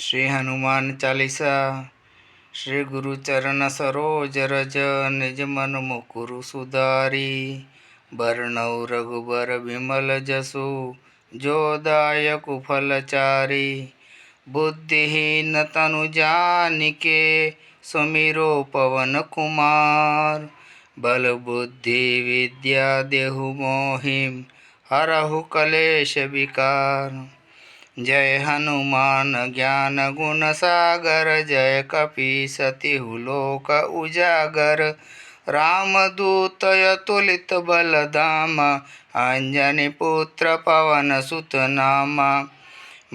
श्री हनुमान चालीसा, श्री गुरु चरण सरोज रज, निज मन मुकुरु सुधारी। बरनऊ रघुबर विमल जसु, जो दायक फलचारी बुद्धिहीन तनु जानिके सुमिरो पवन कुमार। बल बुद्धि विद्या देहु मोहिम, हरहु कलेश विकार। जय हनुमान ज्ञान गुण सागर, जय कपी सतिहु लोक उजागर रामदूत तुलित बलधाम, अंजनी पुत्र पवन सुत नाम।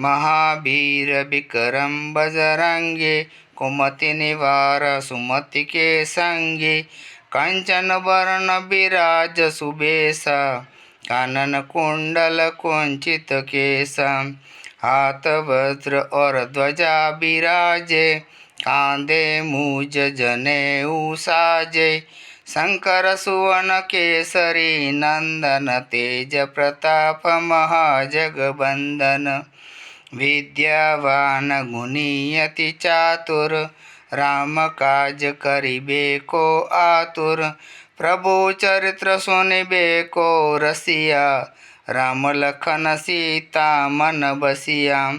महावीर विक्रम बजरंगे, कुमति निवार सुमति के संगे। कंचन वर्ण विराज सुबेसा। कानन कुंडल कुंचित केसा हाथ वज्र और ध्वजा विराजे कांदे मूज जने साजे शंकर सुवन केसरी नंदन तेज प्रताप महाजगबंदन विद्यावान गुणियति चातुर राम काज करिबे को आतुर પ્રભુ ચરિત્ર સુનિબેકો રસિયા, રામ લખન સીતા મન બસિયા.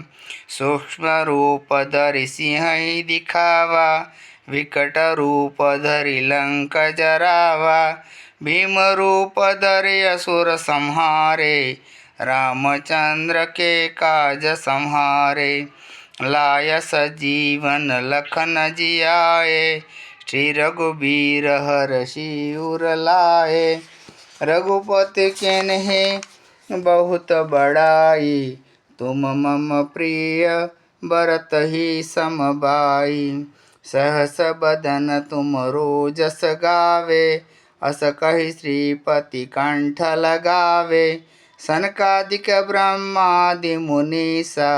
સૂક્ષ્મ રૂપ ધરી સિંહ દિખાવા, વિકટ રૂપ ધરી લંક જરાવા. ભીમ રૂપ ધરી અસુર સંહારે, રામચંદ્ર કે કાજ સંહારે. લાય સજીવન લખન જિયાએ श्री रघुबीर हर शिवर लाए रघुपति केन्हे बहुत बड़ाई, तुम मम प्रिय बरत ही समबाई। सहस बदन तुम रोजस गावे, अस कही श्रीपति कंठ लगावे। सनकादिक ब्रह्मादि मुनीसा,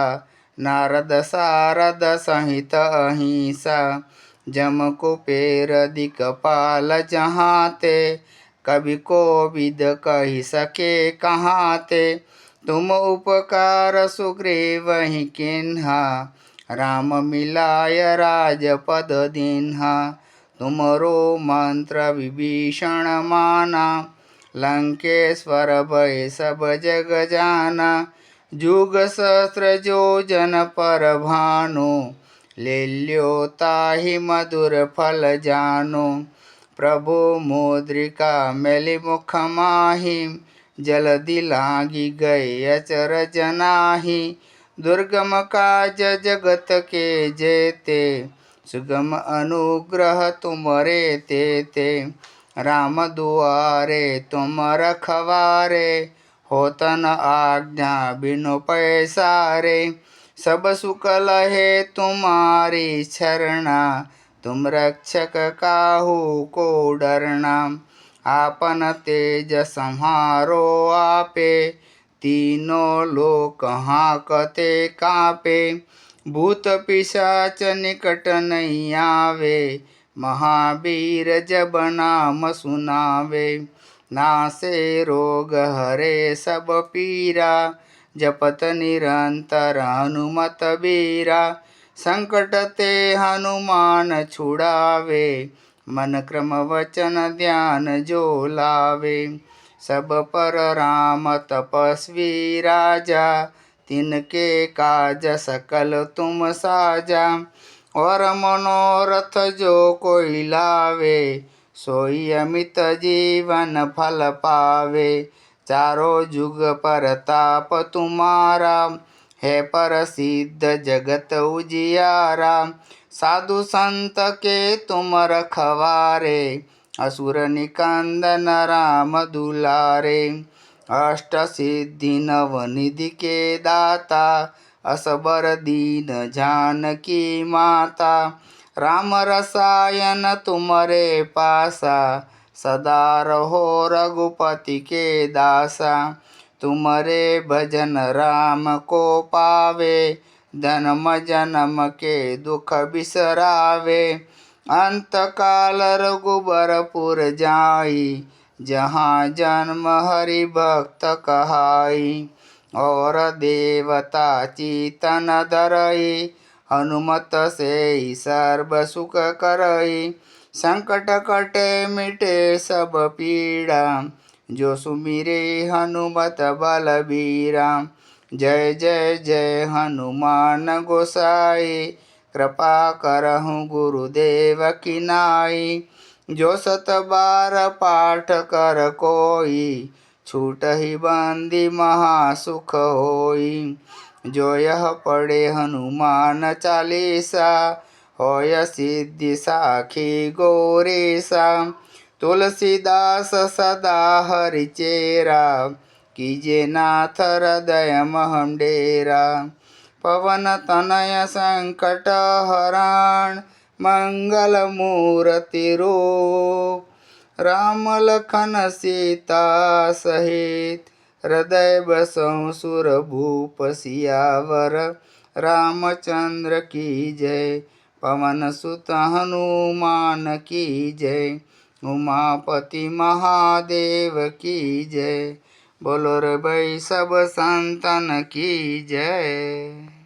नारद सारद सहित अहिंसा जम कुपेर दिक्पाल जहाँ ते कभी को विद कही सके कहाँ ते तुम उपकार सुग्रीव ही किन्हा, राम मिलाय राजपद दिन्हा। तुमरो मंत्र विभीषण माना, लंकेश्वर भय सब जग जाना। जुग सहस्र जो जन पर भानु ले ल्यो ताहि मधुर फल जानो। प्रभु मोद्रिका मेलि मुख माही जल्दी लागी गए अचर जनाही। दुर्गम काज जगत के जेते, सुगम अनुग्रह तुमरे ते ते। राम दुआरे तुम रखवारे, होतन आज्ञा बिनु पैसारे। सब सुख लहे तुम्हारी शरणा तुम रक्षक काहू को डरना आपन तेज संहारो आपे तीनों लोक हाकते कापे भूत पिशाच निकट नहीं आवे महावीर जब नाम सुनावे नासे रोग हरे सब पीरा जपत निरंतर हनुमत बीरा संकट ते हनुमान छुड़ावे मन क्रम वचन ध्यान जो लावे। सब पर राम तपस्वी राजा, तिनके काज सकल तुम साजा। और मनोरथ जो कोई लावे, सोई अमित जीवन फल पावे। ચારો જુગ પરતાપ તુમારા હે પ્રસિદ્ધ જગત ઉજિયારા સાધુ સંત કે તુમ રખવારે. અસુર નિકંદન રામ દુલારે. અષ્ટ સિદ્ધિ નવનિધિ કે દાતા. અસબર દીન જાનકી માતા. રામ રસાયન તુમરે પાસા. सदा रहो रघुपति के दासा। तुम्हारे भजन राम को पावे जन्म जन्म के दुख बिसरावे। अंत काल रघुबरपुर जाई, जहाँ जन्म हरि भक्त कहाई। और देवता चीतन धरई, हनुमत से सर्व सुख करई। સંકટ કટે મિટે સબ પીડા જો સુમિરે હનુમત બલબીરા જય જય જય હનુમાન ગોસાઈ. કૃપા કરહું ગુરુદેવ કિનાઈ. જો સત બાર પાઠ કર કોઈ, છૂટહી બંદી મહાસુખ હોય. જો યહ પડે હનુમાન ચાલીસા. હોય સિદ્ધિ સાખી ગોરેશા તુલસીદાસ સદા હરિચેરા. કીજે નાથ હૃદય મહંડેરા પવન તનય સંકટ હરણ, મંગલ મૂર્તિ રૂપ. રામ લખન સીતા સહિત હૃદય બસૌ સુરભૂપ સિયાવર રામચંદ્ર કી જય પવનસુત હનુમાન કી જય? ઉમાપતિ મહાદેવ કી જય? બોલો રે ભાઈ સબ સંતન કી જય?